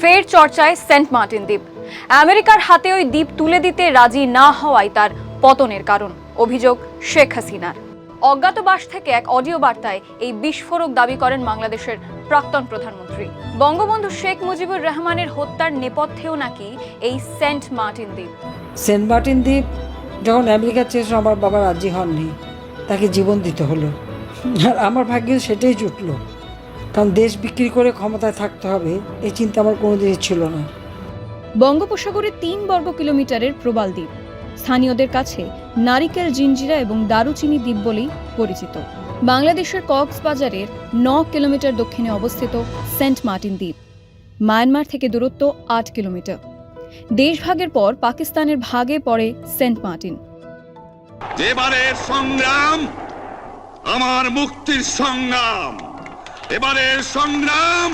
ফের চর্চায় Saint Martin দ্বীপ। আমেরিকার হাতে ওই দ্বীপ তুলে দিতে রাজি না হওয়াই তার পতনের কারণ, অভিযোগ শেখ হাসিনার। অজ্ঞাতবাস থেকে এক অডিও বার্তায় এই বিস্ফোরক দাবি করেন বাংলাদেশের প্রাক্তন প্রধানমন্ত্রী। বঙ্গবন্ধু শেখ মুজিবুর রহমানের হত্যার নেপথ্যেও নাকি এই সেন্ট মার্টিন দ্বীপ। সেন্ট মার্টিন দ্বীপ যখন আমেরিকা চেয়েছিল আমার বাবা রাজি হননি, তাকে জীবন দিতে হলো। আর আমার ভাগ্যে সেটাই জুটলো। কারণ দেশ বিক্রি করে ক্ষমতায় থাকতে হবে এই চিন্তা আমার কোনোদিনই ছিল না। বঙ্গোপসাগরে তিন বর্গ কিলোমিটারের প্রবাল দ্বীপ। স্থানীয়দের কাছে নারিকেল জিঞ্জিরা এবং দারুচিনি দ্বীপ বলেই পরিচিত। বাংলাদেশের কক্সবাজারের ন কিলোমিটার দক্ষিণে অবস্থিত সেন্ট মার্টিন দ্বীপ। মায়ানমার থেকে দূরত্ব আট কিলোমিটার। দেশভাগের পর পাকিস্তানের ভাগে পড়ে সেন্ট মার্টিন। এবারের সংগ্রাম আমার মুক্তির সংগ্রাম। এবারের সংগ্রাম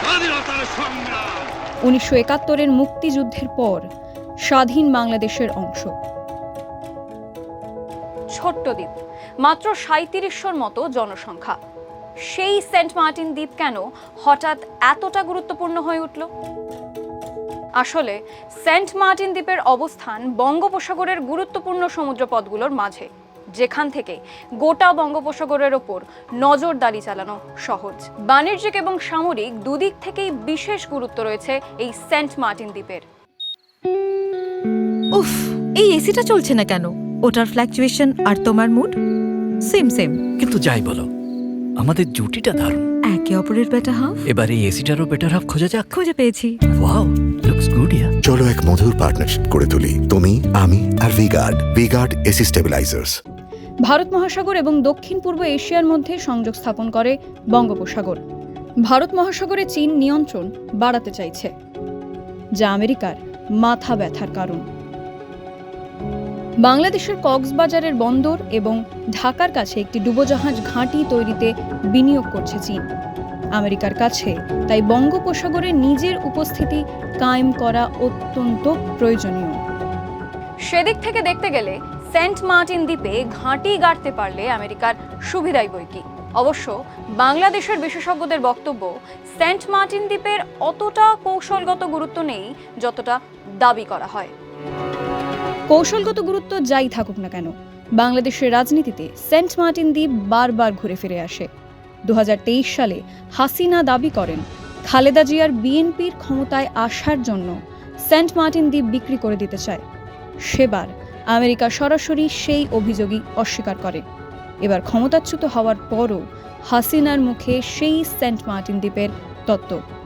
স্বাধীনতার সংগ্রাম। উনিশশো একাত্তরের মুক্তিযুদ্ধের পর স্বাধীন বাংলাদেশের অংশ। ছোট্ট দ্বীপ মাত্র সাঁত্রিশশোর মতো জনসংখ্যা। সেই সেন্ট মার্টিন দ্বীপ কেন হঠাৎ এতটা গুরুত্বপূর্ণ হয়ে উঠল? আসলে সেন্ট মার্টিন দ্বীপের অবস্থান বঙ্গোপসাগরের গুরুত্বপূর্ণ সমুদ্রপথগুলোর মাঝে। যেখান থেকে গোটা বঙ্গোপসাগরের ওপর নজরদারি চালানো সহজ। বাণিজ্যিক এবং সামরিক দুদিক থেকেই বিশেষ গুরুত্ব রয়েছে এই সেন্ট মার্টিন দ্বীপের। উফ এই এসিটা চলছে না কেন? ওটার ফ্ল্যাকচুয়েশন আর তোমার মুড সেম সেম কিন্তু যাই বলো আমাদের জুটিটা দারুণ। একে অপরের বেটা হাফ এবার এই এসিটারও বেটার হাফ খোঁজা যাক। খুঁজে পেয়েছি। ওয়াও লুকস গুড ইয়া চলো এক মধুর পার্টনারশিপ করে তুলি। তুমি আমি আর ভিগার্ড ভিগার্ড এসি স্টেবিলাইজার্স ভারত মহাসাগর এবং দক্ষিণ পূর্ব এশিয়ার মধ্যে সংযোগ স্থাপন করে বঙ্গোপসাগর। ভারত মহাসাগরে চীন নিয়ন্ত্রণ বাড়াতে চাইছে, যা আমেরিকার মাথা ব্যথার কারণ। বাংলাদেশের কক্সবাজারের বন্দর এবং ঢাকার কাছে একটি ডুবোজাহাজ ঘাঁটি তৈরিতে বিনিয়োগ করছে চীন। আমেরিকার কাছে তাই বঙ্গোপসাগরে নিজের উপস্থিতি কায়েম করা অত্যন্ত প্রয়োজনীয়। সেদিক থেকে দেখতে গেলে সেন্ট মার্টিন দ্বীপে ঘাঁটি গাড়তে পারলে আমেরিকার সুবিধাই বই কি? অবশ্য বাংলাদেশের বিশেষজ্ঞদের বক্তব্য, সেন্ট মার্টিন দ্বীপের অতটা কৌশলগত গুরুত্ব নেই যতটা দাবি করা হয়। কৌশলগত গুরুত্ব যাই থাকুক না কেন, বাংলাদেশের রাজনীতিতে সেন্ট মার্টিন দ্বীপ বারবার ঘুরে ফিরে আসে। দু হাজার তেইশ সালে হাসিনা দাবি করেন, খালেদা জিয়ার বিএনপির ক্ষমতায় আসার জন্য সেন্ট মার্টিন দ্বীপ বিক্রি করে দিতে চায়। সেবার আমেরিকা সরাসরি সেই অভিযোগই অস্বীকার করে। এবার ক্ষমতাচ্যুত হওয়ার পরও হাসিনার মুখে সেই সেন্ট মার্টিন দ্বীপের তত্ত্ব।